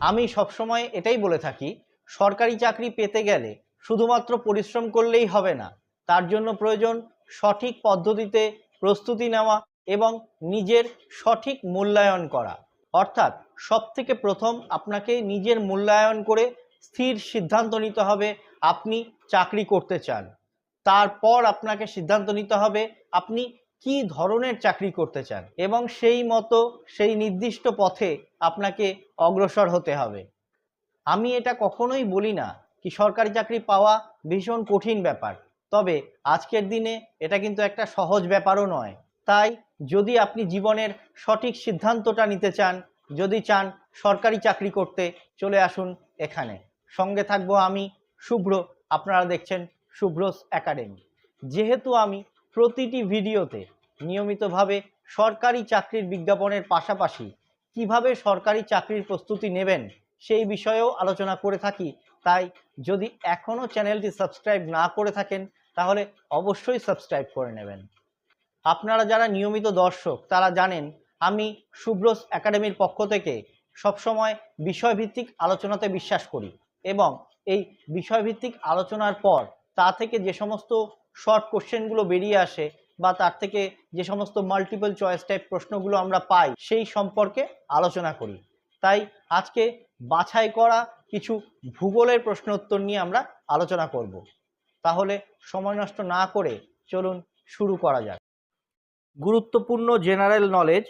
আমি সবসময় এটাই বলে থাকি, সরকারি চাকরি পেতে গেলে শুধুমাত্র পরিশ্রম করলেই হবে না, তার জন্য প্রয়োজন সঠিক পদ্ধতিতে প্রস্তুতি নেওয়া এবং নিজের সঠিক মূল্যায়ন করা। অর্থাৎ সব থেকে প্রথম আপনাকে নিজের মূল্যায়ন করে স্থির সিদ্ধান্ত নিতে হবে আপনি চাকরি করতে চান। তারপর আপনাকে সিদ্ধান্ত নিতে হবে আপনি কি ধরনের চাকরি করতে চান? এবং সেই মতো সেই নির্দিষ্ট পথে আপনাকে অগ্রসর হতে হবে। আমি এটা কখনোই বলি না কি সরকারি চাকরি পাওয়া ভীষণ কঠিন ব্যাপার। তবে আজকের দিনে এটা কিন্তু একটা সহজ ব্যাপারও নয়। তাই যদি আপনি জীবনের সঠিক সিদ্ধান্তটা নিতে চান, যদি চান সরকারি চাকরি করতে, চলে আসুন এখানে। সঙ্গে থাকব আমি, শুভ্র। আপনারা দেখছেন শুভ্রস একাডেমি। যেহেতু আমি প্রতিটি ভিডিওতে নিয়মিতভাবে সরকারি চাকরির বিজ্ঞাপনের পাশাপাশি কীভাবে সরকারি চাকরির প্রস্তুতি নেবেন সেই বিষয়েও আলোচনা করে থাকি। তাই যদি এখনও চ্যানেলটি সাবস্ক্রাইব না করে থাকেন, তাহলে অবশ্যই সাবস্ক্রাইব করে নেবেন। আপনারা যারা নিয়মিত দর্শক, তারা জানেন, আমি শুভ্রস একাডেমির পক্ষ থেকে সবসময় বিষয়ভিত্তিক আলোচনাতে বিশ্বাস করি এবং এই বিষয়ভিত্তিক আলোচনার পর তা থেকে যে সমস্ত শর্ট কোশ্চেনগুলো বেরিয়ে আসে বা তার থেকে যে সমস্ত মাল্টিপল চয়েস টাইপ প্রশ্নগুলো আমরা পাই, সেই সম্পর্কে আলোচনা করি। তাই আজকে বাছাই করা কিছু ভূগোলের প্রশ্ন উত্তর নিয়ে আমরা আলোচনা করব। তাহলে সময় নষ্ট না করে চলুন শুরু করা যাক। গুরুত্বপূর্ণ জেনারেল নলেজ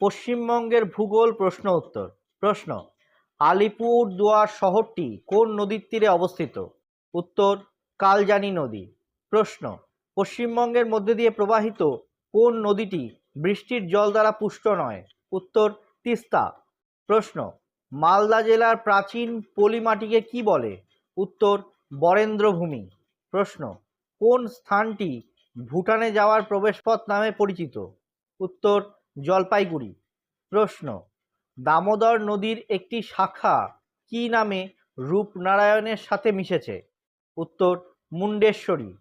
পশ্চিমবঙ্গের ভূগোল প্রশ্ন উত্তর প্রশ্ন, আলিপুর দুয়ার শহরটি কোন নদীর তীরে অবস্থিত? উত্তর, কালজানি নদী। প্রশ্ন পশ্চিমবঙ্গের মধ্যে দিয়ে প্রবাহিত কোন নদীটি বৃষ্টির জল দ্বারা পুষ্ট নয়? উত্তর, তিস্তা। প্রশ্ন, মালদা জেলার প্রাচীন পলিমাটিকে কি বলে? উত্তর, বরেন্দ্রভূমি। প্রশ্ন, কোন স্থানটি ভুটানে যাওয়ার প্রবেশপথ নামে পরিচিত? উত্তর, জলপাইগুড়ি। প্রশ্ন, দামোদর নদীর একটি শাখা কি নামে রূপনারায়ণের সাথে মিশেছে? উত্তর, মুন্ডেশ্বরী।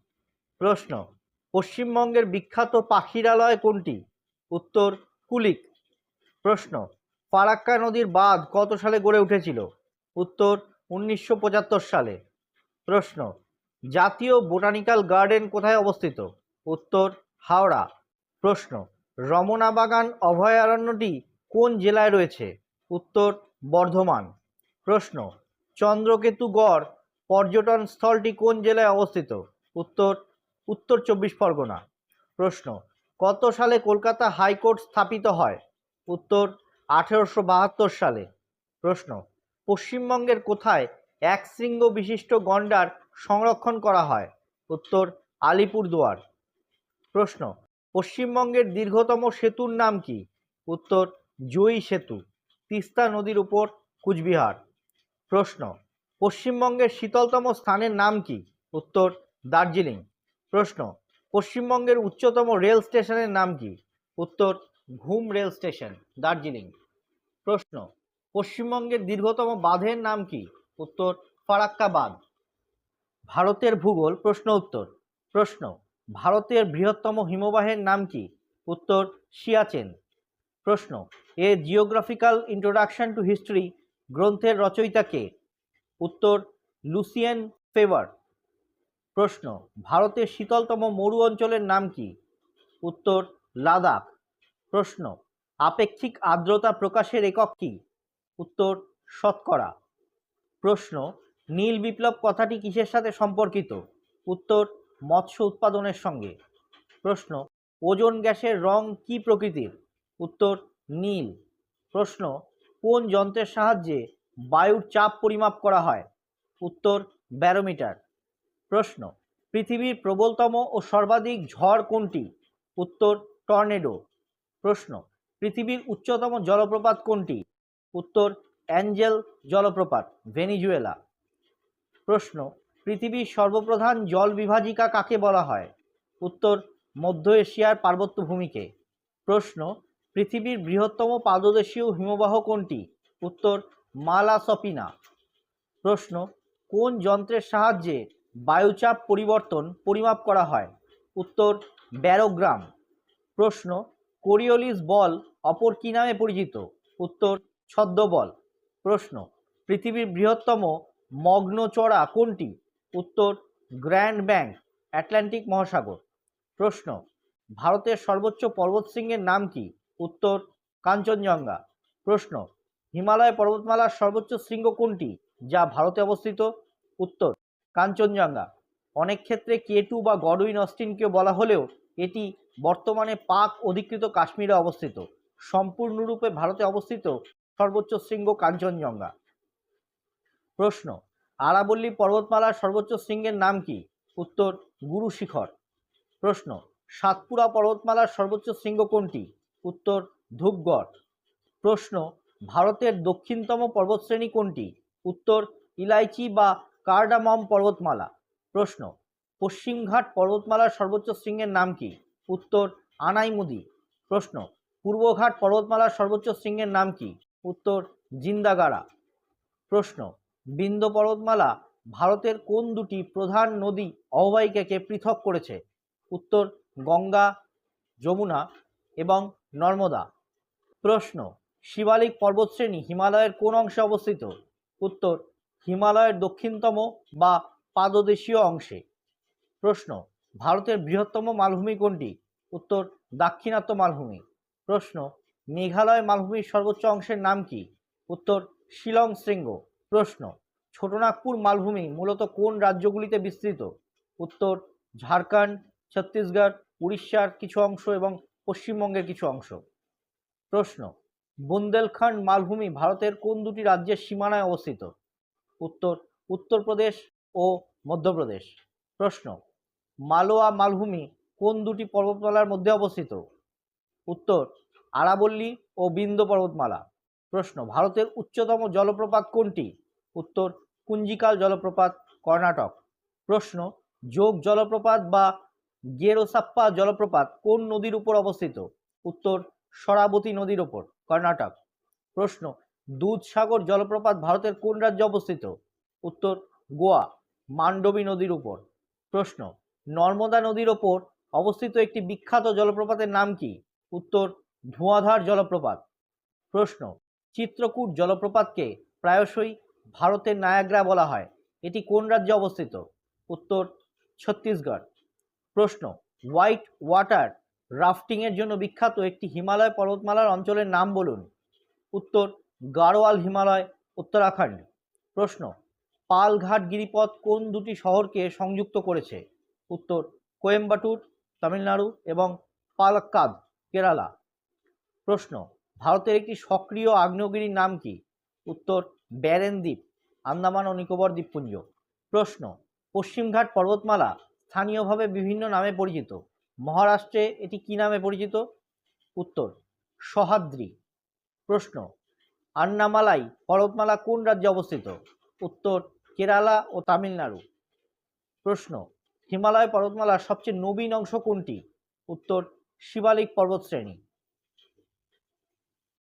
প্রশ্ন, পশ্চিমবঙ্গের বিখ্যাত পাখিরালয় কোনটি? উত্তর, কুলিক। প্রশ্ন, ফারাক্কা নদীর বাঁধ কত সালে গড়ে উঠেছিল? উত্তর, উনিশশো পঁচাত্তর সালে। প্রশ্ন, জাতীয় বোটানিক্যাল গার্ডেন কোথায় অবস্থিত? উত্তর, হাওড়া। প্রশ্ন রমনা বাগান অভয়ারণ্যটি কোন জেলায় রয়েছে? উত্তর, বর্ধমান। প্রশ্ন, চন্দ্রকেতু গড় পর্যটন স্থলটি কোন জেলায় অবস্থিত? উত্তর উত্তর চব্বিশ পরগনা। প্রশ্ন, কত সালে কলকাতা হাইকোর্ট স্থাপিত হয়? উত্তর, আঠেরোশো বাহাত্তর সালে। প্রশ্ন, পশ্চিমবঙ্গের কোথায় এক শৃঙ্গ বিশিষ্ট গন্ডার সংরক্ষণ করা হয়? উত্তর, আলিপুরদুয়ার। প্রশ্ন, পশ্চিমবঙ্গের দীর্ঘতম সেতুর নাম কি? উত্তর জয়ী সেতু, তিস্তা নদীর উপর কুচবিহার। প্রশ্ন, পশ্চিমবঙ্গের শীতলতম স্থানের নাম কি? উত্তর, দার্জিলিং। প্রশ্ন, পশ্চিমবঙ্গের উচ্চতম রেল স্টেশনের নাম কি? উত্তর, ঘুম রেল স্টেশন, দার্জিলিং। প্রশ্ন, পশ্চিমবঙ্গের দীর্ঘতম বাঁধের নাম কি? উত্তর ফারাক্কা বাঁধ ভারতের ভূগোল, প্রশ্ন উত্তর। প্রশ্ন, ভারতের বৃহত্তম হিমবাহের নাম কি? উত্তর, সিয়াচেন। প্রশ্ন, a geographical introduction to history গ্রন্থের রচয়িতা কে? উত্তর, লুসিয়েন ফেভার। প্রশ্ন, ভারতের শীতলতম মরু অঞ্চলের নাম কি? উত্তর, লাদাখ। প্রশ্ন, আপেক্ষিক আর্দ্রতা প্রকাশের একক কি? উত্তর, শতকরা। প্রশ্ন, নীল বিপ্লব কথাটি কিসের সাথে সম্পর্কিত? উত্তর, মৎস্য উৎপাদনের সঙ্গে। প্রশ্ন, ওজোন গ্যাসের রং কি প্রকৃতির? উত্তর, নীল। প্রশ্ন, কোন যন্ত্রের সাহায্যে বায়ুর চাপ পরিমাপ করা হয়? উত্তর, ব্যারোমিটার। প্রশ্ন, পৃথিবীর প্রবলতম ও সর্বাধিক ঝড় কোনটি? উত্তর, টর্নেডো। প্রশ্ন, পৃথিবীর উচ্চতম জলপ্রপাত কোনটি? উত্তর, অ্যাঞ্জেল জলপ্রপাত, ভেনিজুয়েলা। প্রশ্ন, পৃথিবীর সর্বপ্রধান জল বিভাজিকা কাকে বলা হয়? উত্তর, মধ্য এশিয়ার পার্বত্য ভূমিকে। প্রশ্ন, পৃথিবীর বৃহত্তম পাদদেশীয় হিমবাহ কোনটি? উত্তর, মালাসপিনা। প্রশ্ন, কোন যন্ত্রের সাহায্যে বায়ুচাপ পরিবর্তন পরিমাপ করা হয়। উত্তর, ব্যারোগ্রাম। প্রশ্ন, কোরিওলিস বল অপর কী নামে পরিচিত? উত্তর, ছদ্মবল। প্রশ্ন, পৃথিবীর বৃহত্তম মগ্নচড়া কোনটি? উত্তর, গ্র্যান্ড ব্যাংক, অ্যাটলান্টিক মহাসাগর। প্রশ্ন, ভারতের সর্বোচ্চ পর্বতশৃঙ্গের নাম কি? উত্তর, কাঞ্চনজঙ্ঘা। প্রশ্ন, হিমালয় পর্বতমালার সর্বোচ্চ শৃঙ্গ কোনটি, যা ভারতে অবস্থিত? উত্তর কাঞ্চনজঙ্ঘা। অনেক ক্ষেত্রে কেটু বা গডউইন অস্টিনকেও বলা হলেও এটি বর্তমানে পাক অধিকৃত কাশ্মীরে অবস্থিত। সম্পূর্ণরূপে ভারতে অবস্থিত সর্বোচ্চ শৃঙ্গ কাঞ্চনজঙ্ঘা। প্রশ্ন, আরাবল্লী পর্বতমালার সর্বোচ্চ শৃঙ্গের নাম কি? উত্তর, গুরু শিখর। প্রশ্ন, সাতপুরা পর্বতমালার সর্বোচ্চ শৃঙ্গ কোনটি? উত্তর, ধূপগড়। প্রশ্ন, ভারতের দক্ষিণতম পর্বতশ্রেণী কোনটি? উত্তর, ইলাইচি বা কার্ডামম পর্বতমালা। প্রশ্ন, পশ্চিমঘাট পর্বতমালার সর্বোচ্চ শৃঙ্গের নাম কি? উত্তর, আনাইমুদি। প্রশ্ন, পূর্বঘাট পর্বতমালার সর্বোচ্চ শৃঙ্গের নাম কি? উত্তর, জিন্দাগাড়া। প্রশ্ন বিন্ধ্য পর্বতমালা ভারতের কোন দুটি প্রধান নদী অববাহিকাকে পৃথক করেছে? উত্তর, গঙ্গা, যমুনা এবং নর্মদা। প্রশ্ন, শিবালিক পর্বতশ্রেণী হিমালয়ের কোন অংশে অবস্থিত? উত্তর হিমালয়ের দক্ষিণতম বা পাদদেশীয় অংশে। প্রশ্ন, ভারতের বৃহত্তম মালভূমি কোনটি? উত্তর, দাক্ষিণাত্য মালভূমি। প্রশ্ন, মেঘালয় মালভূমির সর্বোচ্চ অংশের নাম কি? উত্তর, শিলং শৃঙ্গ। প্রশ্ন, ছোটনাগপুর মালভূমি মূলত কোন রাজ্যগুলিতে বিস্তৃত? উত্তর, ঝাড়খণ্ড, ছত্তিশগড়, উড়িষ্যার কিছু অংশ এবং পশ্চিমবঙ্গের কিছু অংশ। প্রশ্ন, বুন্দেলখণ্ড মালভূমি ভারতের কোন দুটি রাজ্যের সীমানায় অবস্থিত? উত্তর উত্তরপ্রদেশ ও মধ্যপ্রদেশ প্রশ্ন, মালোয়া মালভূমি কোন দুটি পর্বতমালার মধ্যে অবস্থিত? উত্তর, আরাবল্লী ও বিন্ধ্য পর্বতমালা। প্রশ্ন, ভারতের উচ্চতম জলপ্রপাত কোনটি? উত্তর, কুঞ্জিকাল জলপ্রপাত, কর্ণাটক। প্রশ্ন, যোগ জলপ্রপাত বা গেরোসাপ্পা জলপ্রপাত কোন নদীর উপর অবস্থিত? উত্তর, সরাবতী নদীর উপর, কর্ণাটক। প্রশ্ন দুধসাগর জলপ্রপাত ভারতের কোন রাজ্যে অবস্থিত? উত্তর, গোয়া, মান্ডবী নদীর উপর। প্রশ্ন, নর্মদা নদীর ওপর অবস্থিত একটি বিখ্যাত জলপ্রপাতের নাম কি? উত্তর, ধোঁয়াধার জলপ্রপাত। প্রশ্ন, চিত্রকূট জলপ্রপাতকে প্রায়শই ভারতের নায়াগ্রা বলা হয়। এটি কোন রাজ্যে অবস্থিত? উত্তর, ছত্তিশগড়। প্রশ্ন, হোয়াইট ওয়াটার রাফটিংয়ের জন্য বিখ্যাত একটি হিমালয় পর্বতমালার অঞ্চলের নাম বলুন। উত্তর গাড়োয়াল হিমালয়, উত্তরাখণ্ড। প্রশ্ন, পালঘাট গিরিপথ কোন দুটি শহরকে সংযুক্ত করেছে? উত্তর, কোয়েম্বাটুর, তামিলনাড়ু এবং পালাক্কাদ, কেরালা। প্রশ্ন, ভারতের একটি সক্রিয় আগ্নেয়গিরির নাম কি? উত্তর ব্যারেন দ্বীপ আন্দামান ও নিকোবর দ্বীপপুঞ্জ। প্রশ্ন, পশ্চিমঘাট পর্বতমালা স্থানীয়ভাবে বিভিন্ন নামে পরিচিত। মহারাষ্ট্রে এটি কি নামে পরিচিত? উত্তর সহাদ্রি প্রশ্ন আন্নামালাই পর্বতমালা কোন রাজ্যে অবস্থিত? উত্তর, কেরালা ও তামিলনাড়ু। প্রশ্ন, হিমালয় পর্বতমালার সবচেয়ে নবীন অংশ কোনটি? উত্তর, শিবালিক পর্বতশ্রেণী।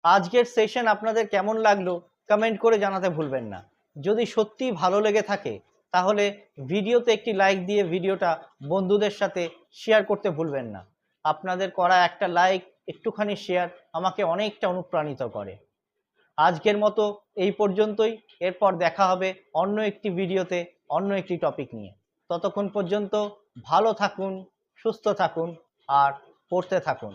আজকের সেশন আপনাদের কেমন লাগল কমেন্ট করে জানাতে ভুলবেন না। যদি সত্যি ভালো লেগে থাকে, তাহলে ভিডিওতে একটি লাইক দিয়ে ভিডিওটা বন্ধুদের সাথে শেয়ার করতে ভুলবেন না। আপনাদের করা একটা লাইক, একটুখানি শেয়ার আমাকে অনেকটা অনুপ্রাণিত করে। আজকের মতো এই পর্যন্তই। এরপর দেখা হবে অন্য একটি ভিডিওতে, অন্য একটি টপিক নিয়ে। ততক্ষণ পর্যন্ত ভালো থাকুন, সুস্থ থাকুন, আর পড়তে থাকুন।